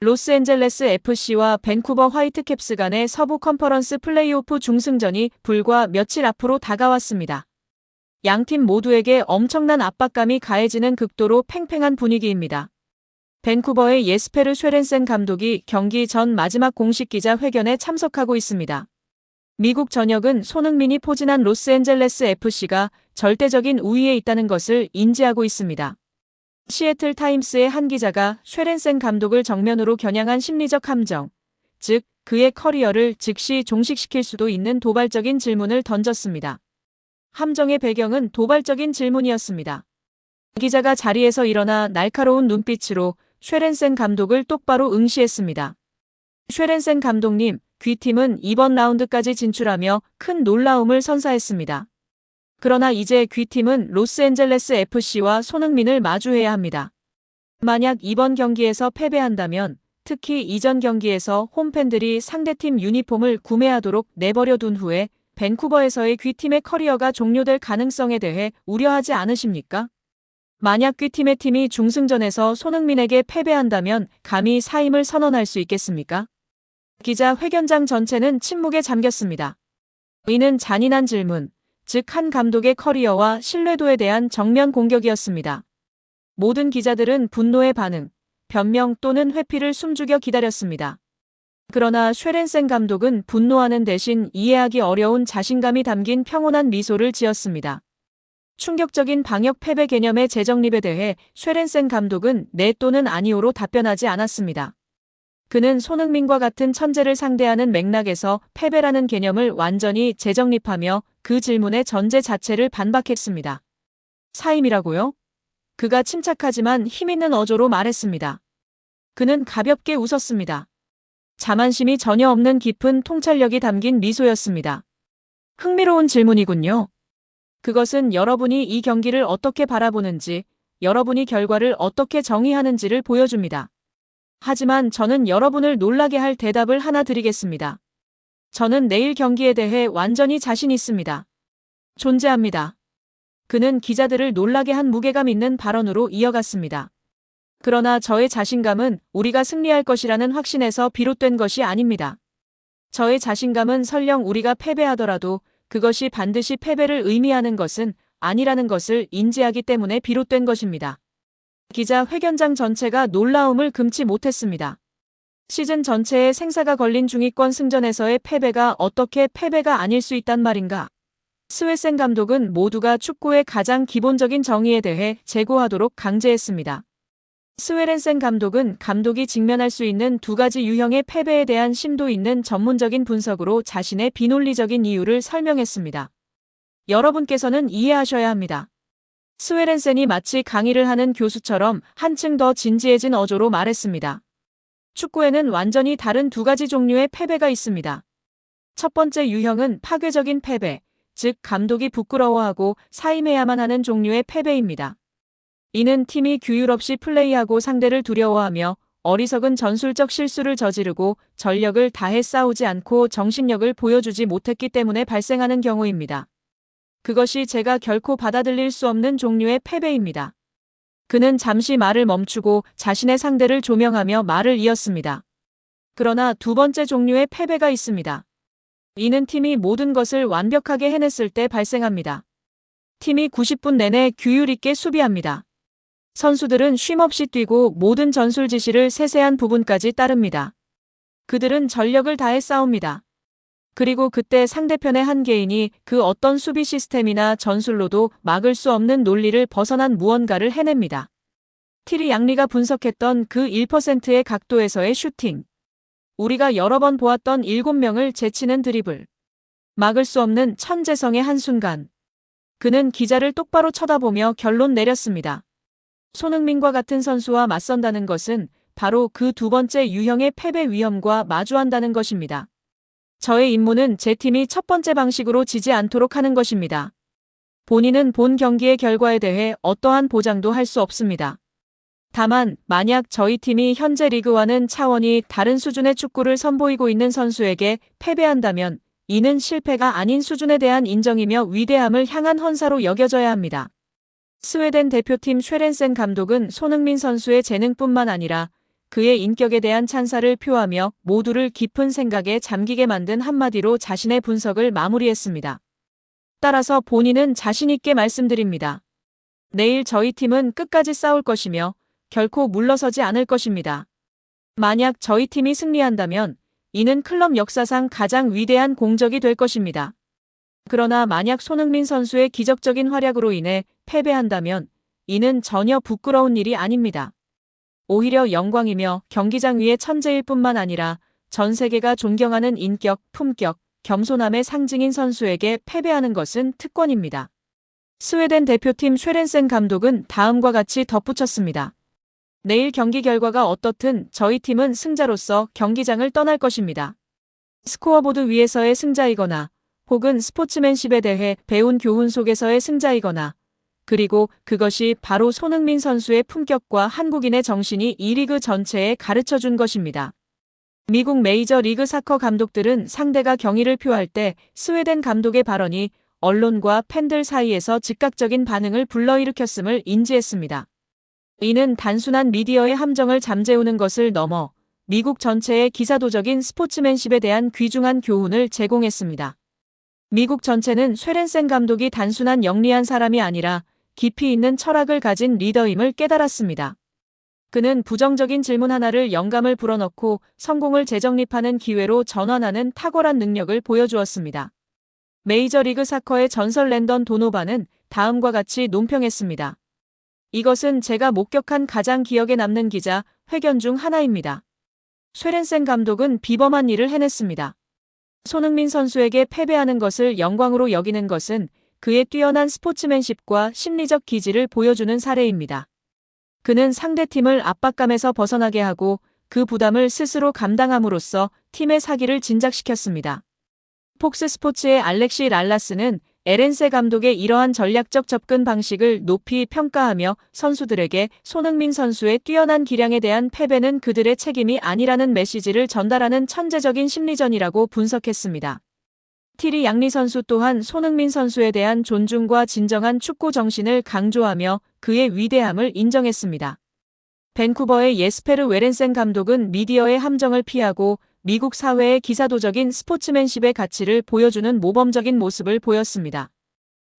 로스앤젤레스 FC와 밴쿠버 화이트캡스 간의 서부 컨퍼런스 플레이오프 중승전이 불과 며칠 앞으로 다가왔습니다. 양팀 모두에게 엄청난 압박감이 가해지는 극도로 팽팽한 분위기입니다. 밴쿠버의 예스페르 쉐렌센 감독이 경기 전 마지막 공식 기자 회견에 참석하고 있습니다. 미국 전역은 손흥민이 포진한 로스앤젤레스 FC가 절대적인 우위에 있다는 것을 인지하고 있습니다. 시애틀 타임스의 한 기자가 쉐렌센 감독을 정면으로 겨냥한 심리적 함정, 즉 그의 커리어를 즉시 종식시킬 수도 있는 도발적인 질문을 던졌습니다. 함정의 배경은 도발적인 질문이었습니다. 기자가 자리에서 일어나 날카로운 눈빛으로 쉐렌센 감독을 똑바로 응시했습니다. 쉐렌센 감독님, 귀팀은 이번 라운드까지 진출하며 큰 놀라움을 선사했습니다. 그러나 이제 귀팀은 로스앤젤레스 FC와 손흥민을 마주해야 합니다. 만약 이번 경기에서 패배한다면 특히 이전 경기에서 홈팬들이 상대팀 유니폼을 구매하도록 내버려 둔 후에 밴쿠버에서의 귀팀의 커리어가 종료될 가능성에 대해 우려하지 않으십니까? 만약 귀팀의 팀이 중승전에서 손흥민에게 패배한다면 감히 사임을 선언할 수 있겠습니까? 기자 회견장 전체는 침묵에 잠겼습니다. 이는 잔인한 질문, 즉 한 감독의 커리어와 신뢰도에 대한 정면 공격이었습니다. 모든 기자들은 분노의 반응, 변명 또는 회피를 숨죽여 기다렸습니다. 그러나 쉐렌센 감독은 분노하는 대신 이해하기 어려운 자신감이 담긴 평온한 미소를 지었습니다. 충격적인 방역 패배 개념의 재정립에 대해 쉐렌센 감독은 네 또는 아니오로 답변하지 않았습니다. 그는 손흥민과 같은 천재를 상대하는 맥락에서 패배라는 개념을 완전히 재정립하며 그 질문의 전제 자체를 반박했습니다. 사임이라고요? 그가 침착하지만 힘있는 어조로 말했습니다. 그는 가볍게 웃었습니다. 자만심이 전혀 없는 깊은 통찰력이 담긴 미소였습니다. 흥미로운 질문이군요. 그것은 여러분이 이 경기를 어떻게 바라보는지, 여러분이 결과를 어떻게 정의하는지를 보여줍니다. 하지만 저는 여러분을 놀라게 할 대답을 하나 드리겠습니다. 저는 내일 경기에 대해 완전히 자신 있습니다. 존재합니다. 그는 기자들을 놀라게 한 무게감 있는 발언으로 이어갔습니다. 그러나 저의 자신감은 우리가 승리할 것이라는 확신에서 비롯된 것이 아닙니다. 저의 자신감은 설령 우리가 패배하더라도 그것이 반드시 패배를 의미하는 것은 아니라는 것을 인지하기 때문에 비롯된 것입니다. 기자 회견장 전체가 놀라움을 금치 못했습니다. 시즌 전체에 생사가 걸린 중위권 승전에서의 패배가 어떻게 패배가 아닐 수 있단 말인가? 스웨센 감독은 모두가 축구의 가장 기본적인 정의에 대해 제고하도록 강제했습니다. 스웨렌센 감독은 감독이 직면할 수 있는 두 가지 유형의 패배에 대한 심도 있는 전문적인 분석으로 자신의 비논리적인 이유를 설명했습니다. 여러분께서는 이해하셔야 합니다. 스웨렌센이 마치 강의를 하는 교수처럼 한층 더 진지해진 어조로 말했습니다. 축구에는 완전히 다른 두 가지 종류의 패배가 있습니다. 첫 번째 유형은 파괴적인 패배, 즉 감독이 부끄러워하고 사임해야만 하는 종류의 패배입니다. 이는 팀이 규율 없이 플레이하고 상대를 두려워하며 어리석은 전술적 실수를 저지르고 전력을 다해 싸우지 않고 정신력을 보여주지 못했기 때문에 발생하는 경우입니다. 그것이 제가 결코 받아들일 수 없는 종류의 패배입니다. 그는 잠시 말을 멈추고 자신의 상대를 조명하며 말을 이었습니다. 그러나 두 번째 종류의 패배가 있습니다. 이는 팀이 모든 것을 완벽하게 해냈을 때 발생합니다. 팀이 90분 내내 규율 있게 수비합니다. 선수들은 쉼없이 뛰고 모든 전술 지시를 세세한 부분까지 따릅니다. 그들은 전력을 다해 싸웁니다. 그리고 그때 상대편의 한 개인이 그 어떤 수비 시스템이나 전술로도 막을 수 없는 논리를 벗어난 무언가를 해냅니다. 티리 양리가 분석했던 그 1%의 각도에서의 슈팅. 우리가 여러 번 보았던 7명을 제치는 드리블. 막을 수 없는 천재성의 한순간. 그는 기자를 똑바로 쳐다보며 결론 내렸습니다. 손흥민과 같은 선수와 맞선다는 것은 바로 그 두 번째 유형의 패배 위험과 마주한다는 것입니다. 저의 임무는 제 팀이 첫 번째 방식으로 지지 않도록 하는 것입니다. 본인은 본 경기의 결과에 대해 어떠한 보장도 할 수 없습니다. 다만 만약 저희 팀이 현재 리그와는 차원이 다른 수준의 축구를 선보이고 있는 선수에게 패배한다면 이는 실패가 아닌 수준에 대한 인정이며 위대함을 향한 헌사로 여겨져야 합니다. 스웨덴 대표팀 쉐렌센 감독은 손흥민 선수의 재능뿐만 아니라 그의 인격에 대한 찬사를 표하며 모두를 깊은 생각에 잠기게 만든 한마디로 자신의 분석을 마무리했습니다. 따라서 본인은 자신있게 말씀드립니다. 내일 저희 팀은 끝까지 싸울 것이며 결코 물러서지 않을 것입니다. 만약 저희 팀이 승리한다면 이는 클럽 역사상 가장 위대한 공적이 될 것입니다. 그러나 만약 손흥민 선수의 기적적인 활약으로 인해 패배한다면 이는 전혀 부끄러운 일이 아닙니다. 오히려 영광이며 경기장 위의 천재일 뿐만 아니라 전 세계가 존경하는 인격, 품격, 겸손함의 상징인 선수에게 패배하는 것은 특권입니다. 스웨덴 대표팀 쉐렌센 감독은 다음과 같이 덧붙였습니다. 내일 경기 결과가 어떻든 저희 팀은 승자로서 경기장을 떠날 것입니다. 스코어보드 위에서의 승자이거나 혹은 스포츠맨십에 대해 배운 교훈 속에서의 승자이거나 그리고 그것이 바로 손흥민 선수의 품격과 한국인의 정신이 이 리그 전체에 가르쳐 준 것입니다. 미국 메이저 리그 사커 감독들은 상대가 경의를 표할 때 스웨덴 감독의 발언이 언론과 팬들 사이에서 즉각적인 반응을 불러일으켰음을 인지했습니다. 이는 단순한 미디어의 함정을 잠재우는 것을 넘어 미국 전체의 기사도적인 스포츠맨십에 대한 귀중한 교훈을 제공했습니다. 미국 전체는 쉐렌센 감독이 단순한 영리한 사람이 아니라 깊이 있는 철학을 가진 리더임을 깨달았습니다. 그는 부정적인 질문 하나를 영감을 불어넣고 성공을 재정립하는 기회로 전환하는 탁월한 능력을 보여주었습니다. 메이저리그 사커의 전설 랜던 도노바는 다음과 같이 논평했습니다. 이것은 제가 목격한 가장 기억에 남는 기자 회견 중 하나입니다. 쉐렌센 감독은 비범한 일을 해냈습니다. 손흥민 선수에게 패배하는 것을 영광으로 여기는 것은 그의 뛰어난 스포츠맨십과 심리적 기질을 보여주는 사례입니다. 그는 상대팀을 압박감에서 벗어나게 하고 그 부담을 스스로 감당함으로써 팀의 사기를 진작시켰습니다. 폭스 스포츠의 알렉시 랄라스는 에렌세 감독의 이러한 전략적 접근 방식을 높이 평가하며 선수들에게 손흥민 선수의 뛰어난 기량에 대한 패배는 그들의 책임이 아니라는 메시지를 전달하는 천재적인 심리전이라고 분석했습니다. 티리 양리 선수 또한 손흥민 선수에 대한 존중과 진정한 축구 정신을 강조하며 그의 위대함을 인정했습니다. 밴쿠버의 예스페르 웨렌센 감독은 미디어의 함정을 피하고 미국 사회의 기사도적인 스포츠맨십의 가치를 보여주는 모범적인 모습을 보였습니다.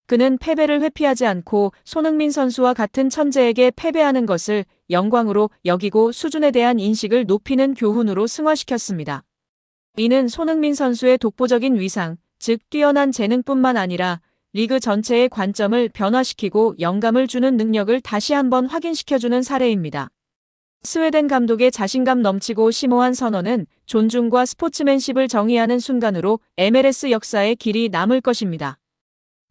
그는 패배를 회피하지 않고 손흥민 선수와 같은 천재에게 패배하는 것을 영광으로 여기고 수준에 대한 인식을 높이는 교훈으로 승화시켰습니다. 이는 손흥민 선수의 독보적인 위상, 즉 뛰어난 재능뿐만 아니라 리그 전체의 관점을 변화시키고 영감을 주는 능력을 다시 한번 확인시켜주는 사례입니다. 스웨덴 감독의 자신감 넘치고 심오한 선언은 존중과 스포츠맨십을 정의하는 순간으로 MLS 역사의 길이 남을 것입니다.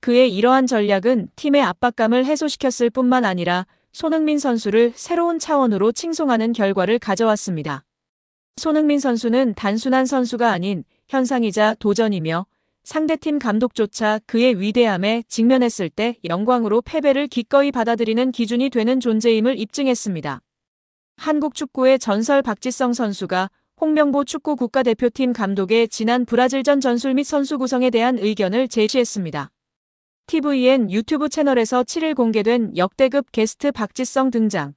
그의 이러한 전략은 팀의 압박감을 해소시켰을 뿐만 아니라 손흥민 선수를 새로운 차원으로 칭송하는 결과를 가져왔습니다. 손흥민 선수는 단순한 선수가 아닌 현상이자 도전이며 상대팀 감독조차 그의 위대함에 직면했을 때 영광으로 패배를 기꺼이 받아들이는 기준이 되는 존재임을 입증했습니다. 한국 축구의 전설 박지성 선수가 홍명보 축구 국가대표팀 감독의 지난 브라질전 전술 및 선수 구성에 대한 의견을 제시했습니다. TVN 유튜브 채널에서 7일 공개된 역대급 게스트 박지성 등장.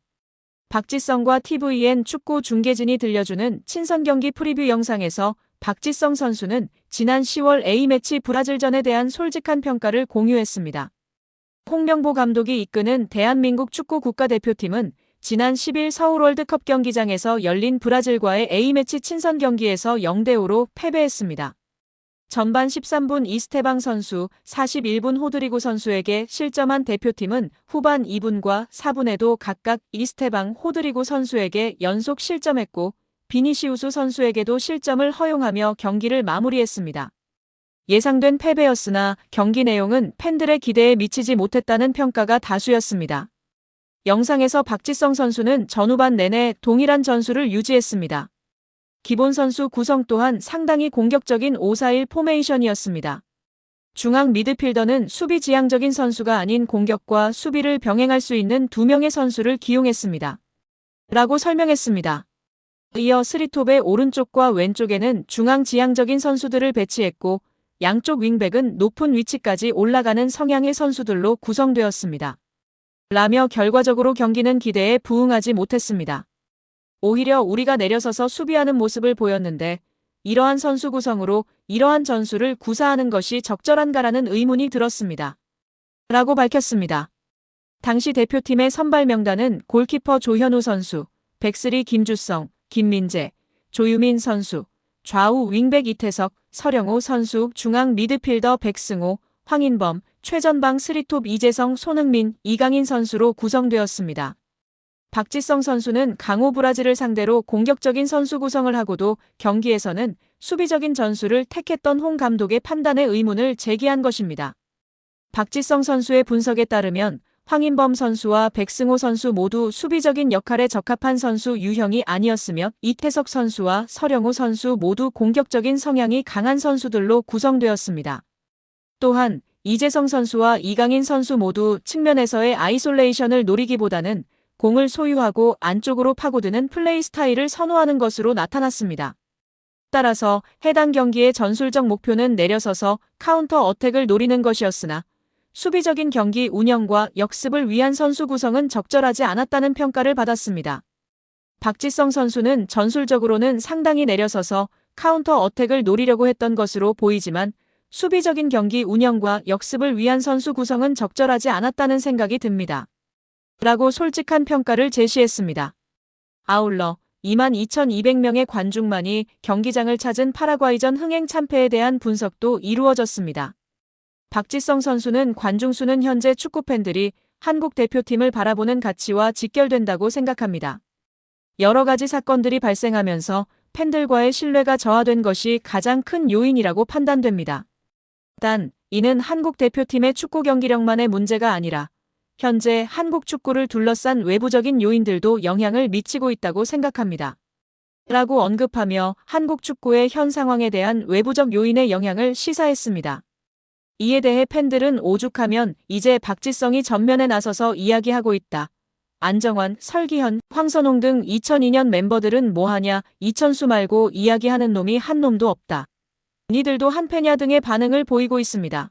박지성과 TVN 축구 중계진이 들려주는 친선 경기 프리뷰 영상에서 박지성 선수는 지난 10월 A매치 브라질전에 대한 솔직한 평가를 공유했습니다. 홍명보 감독이 이끄는 대한민국 축구 국가대표팀은 지난 10일 서울 월드컵 경기장에서 열린 브라질과의 A매치 친선 경기에서 0대5로 패배했습니다. 전반 13분 이스테방 선수, 41분 호드리고 선수에게 실점한 대표팀은 후반 2분과 4분에도 각각 이스테방 호드리고 선수에게 연속 실점했고 비니시우스 선수에게도 실점을 허용하며 경기를 마무리했습니다. 예상된 패배였으나 경기 내용은 팬들의 기대에 미치지 못했다는 평가가 다수였습니다. 영상에서 박지성 선수는 전후반 내내 동일한 전술을 유지했습니다. 기본 선수 구성 또한 상당히 공격적인 5-4-1 포메이션이었습니다. 중앙 미드필더는 수비 지향적인 선수가 아닌 공격과 수비를 병행할 수 있는 두 명의 선수를 기용했습니다. 라고 설명했습니다. 이어 스리톱의 오른쪽과 왼쪽에는 중앙 지향적인 선수들을 배치했고 양쪽 윙백은 높은 위치까지 올라가는 성향의 선수들로 구성되었습니다. 라며 결과적으로 경기는 기대에 부응하지 못했습니다. 오히려 우리가 내려서서 수비하는 모습을 보였는데 이러한 선수 구성으로 이러한 전술을 구사하는 것이 적절한가라는 의문이 들었습니다. 라고 밝혔습니다. 당시 대표팀의 선발 명단은 골키퍼 조현우 선수, 백스리 김주성, 김민재, 조유민 선수, 좌우 윙백 이태석, 서령호 선수, 중앙 미드필더 백승호, 황인범, 최전방 스리톱 이재성, 손흥민, 이강인 선수로 구성되었습니다. 박지성 선수는 강호 브라질을 상대로 공격적인 선수 구성을 하고도 경기에서는 수비적인 전술을 택했던 홍 감독의 판단에 의문을 제기한 것입니다. 박지성 선수의 분석에 따르면 황인범 선수와 백승호 선수 모두 수비적인 역할에 적합한 선수 유형이 아니었으며 이태석 선수와 서령호 선수 모두 공격적인 성향이 강한 선수들로 구성되었습니다. 또한 이재성 선수와 이강인 선수 모두 측면에서의 아이솔레이션을 노리기보다는 공을 소유하고 안쪽으로 파고드는 플레이 스타일을 선호하는 것으로 나타났습니다. 따라서 해당 경기의 전술적 목표는 내려서서 카운터 어택을 노리는 것이었으나 수비적인 경기 운영과 역습을 위한 선수 구성은 적절하지 않았다는 평가를 받았습니다. 박지성 선수는 전술적으로는 상당히 내려서서 카운터 어택을 노리려고 했던 것으로 보이지만 수비적인 경기 운영과 역습을 위한 선수 구성은 적절하지 않았다는 생각이 듭니다. 라고 솔직한 평가를 제시했습니다. 아울러 22,200명의 관중만이 경기장을 찾은 파라과이전 흥행 참패에 대한 분석도 이루어졌습니다. 박지성 선수는 관중수는 현재 축구팬들이 한국 대표팀을 바라보는 가치와 직결된다고 생각합니다. 여러 가지 사건들이 발생하면서 팬들과의 신뢰가 저하된 것이 가장 큰 요인이라고 판단됩니다. 단, 이는 한국 대표팀의 축구 경기력만의 문제가 아니라 현재 한국 축구를 둘러싼 외부적인 요인들도 영향을 미치고 있다고 생각합니다. 라고 언급하며 한국 축구의 현 상황에 대한 외부적 요인의 영향을 시사했습니다. 이에 대해 팬들은 오죽하면 이제 박지성이 전면에 나서서 이야기하고 있다. 안정환, 설기현, 황선홍 등 2002년 멤버들은 뭐하냐, 이천수 말고 이야기하는 놈이 한 놈도 없다. 니들도 한패냐 등의 반응을 보이고 있습니다.